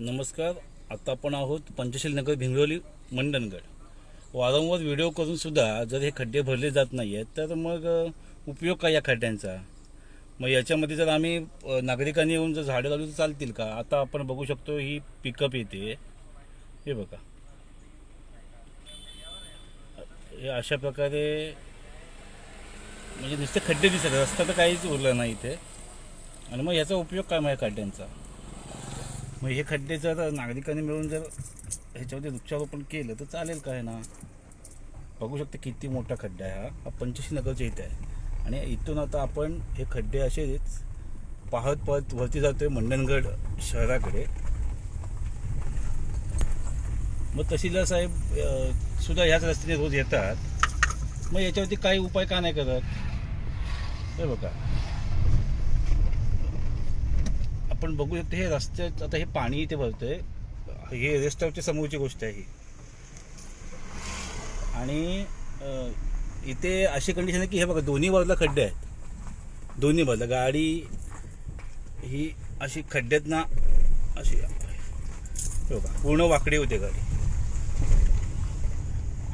नमस्कार. आता आपण आहोत पंचशील नगर भिंगरोली मंडणगड. वारंवार व्हिडिओ करून सुद्धा जर हे खड्डे भरले जात नाही आहेत तर मग उपयोग काय या खड्ड्यांचा? मग याच्यामध्ये जर आम्ही नागरिकांनी येऊन जर झाडं लावली तर चालतील का? आता आपण बघू शकतो ही पिकअप येते. हे बघा. हे अशा प्रकारे म्हणजे नुसते खड्डे दिसत रस्ता तर काहीच उरला नाही इथे. आणि मग याचा उपयोग काय मग खड्ड्यांचा? मग हे खड्डे जर नागरिकांनी मिळून जर ह्याच्यामध्ये वृक्षारोपण केलं तर चालेल काय ना? बघू शकता किती मोठा खड्डा आहे हा. हा पंचशी नगरच्या इथे आहे. आणि इथून आता आपण हे खड्डे असेच पाहत पाहत वरती जातोय मंडणगड शहराकडे. मग तहसीलदार साहेब सुद्धा ह्याच रस्त्याने रोज येतात. मग याच्यावरती काही उपाय का नाही करत? हे बघा. आपण बघू शकतो हे रस्त्यात आता हे पाणी इथे भरतंय. हे रेस्टॉरंटच्या समोरची गोष्ट आहे ही. आणि इथे अशी कंडिशन आहे की हे बघा दोन्ही बाजूला खड्डे आहेत. दोन्ही बाजूला गाडी ही अशी खड्ड्यात ना अशी बघा पूर्ण वाकडी होते गाडी.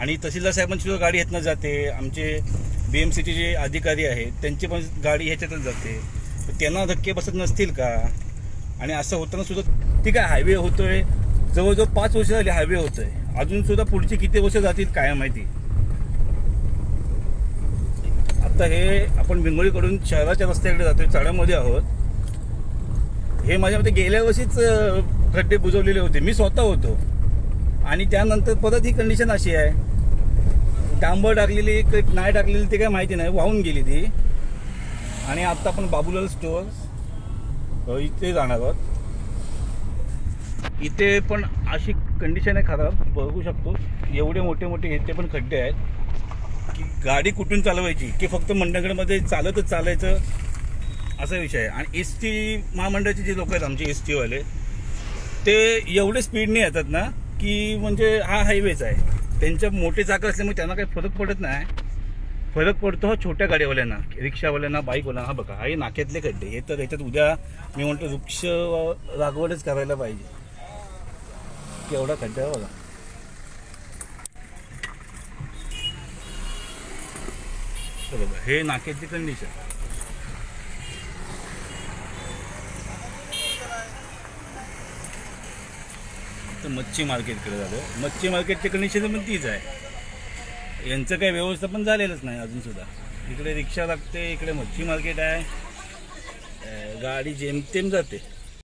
आणि तहसीलदार साहेबांची सुद्धा गाडी ह्यातनं जाते. आमचे बी एम सीचे जे अधिकारी आहेत त्यांची पण गाडी ह्याच्यातच जाते. तर त्यांना धक्के बसत नसतील का? आणि असं होताना सुद्धा ठीक आहे हायवे होतोय. जवळजवळ पाच वर्ष झाली हायवे होतोय. अजून सुद्धा पुढची किती वर्ष जातील काय माहिती? आता हे आपण भिंगोळीकडून शहराच्या रस्त्याकडे जातोय चढ्यामध्ये आहोत. हे माझ्या मते गेल्या वर्षीच खड्डे बुजवलेले होते. मी स्वतः होतो. आणि त्यानंतर परत ही कंडिशन अशी आहे. डांबर टाकलेली नाही टाकलेली ते काय माहिती नाही. वाहून गेली ती. आणि आता आपण बाबूलाल स्टोअर इथे जाणार आहोत. इथे पण अशी कंडिशन आहे खराब बघू शकतो. एवढे मोठे मोठे इथे पण खड्डे आहेत. की गाडी कुठून चालवायची? की फक्त मंडगडमध्ये चालतच चालायचं? असा विषय आहे. आणि एस टी महामंडळाचे जे लोक आहेत आमचे एस टीवाले ते एवढे स्पीडने येतात ना की म्हणजे हा हायवेच आहे. त्यांच्या मोठे चाकं असल्यामुळे त्यांना काही फरक पडत नाही. फरक पडतो हा छोट्या गाड्यावाल्यांना रिक्षावाल्यांना बाईकवाल्यांना. हा बघा हा हे नाक्यातले खड्डे हे तर याच्यात उद्या मी म्हणतो वृक्ष लागवडच करायला पाहिजे. केवढा खड्डा आहे बघा. हे बघा हे नाक्याची कंडिशन तर मच्छी मार्केटकडे झालं. मच्छी मार्केटची कंडिशन पण तीच आहे. यांचं काही व्यवस्थापन झालेलंच नाही अजून सुद्धा. इकडे रिक्षा लागते इकडे मच्छी मार्केट आहे. गाडी जेमतेम जाते.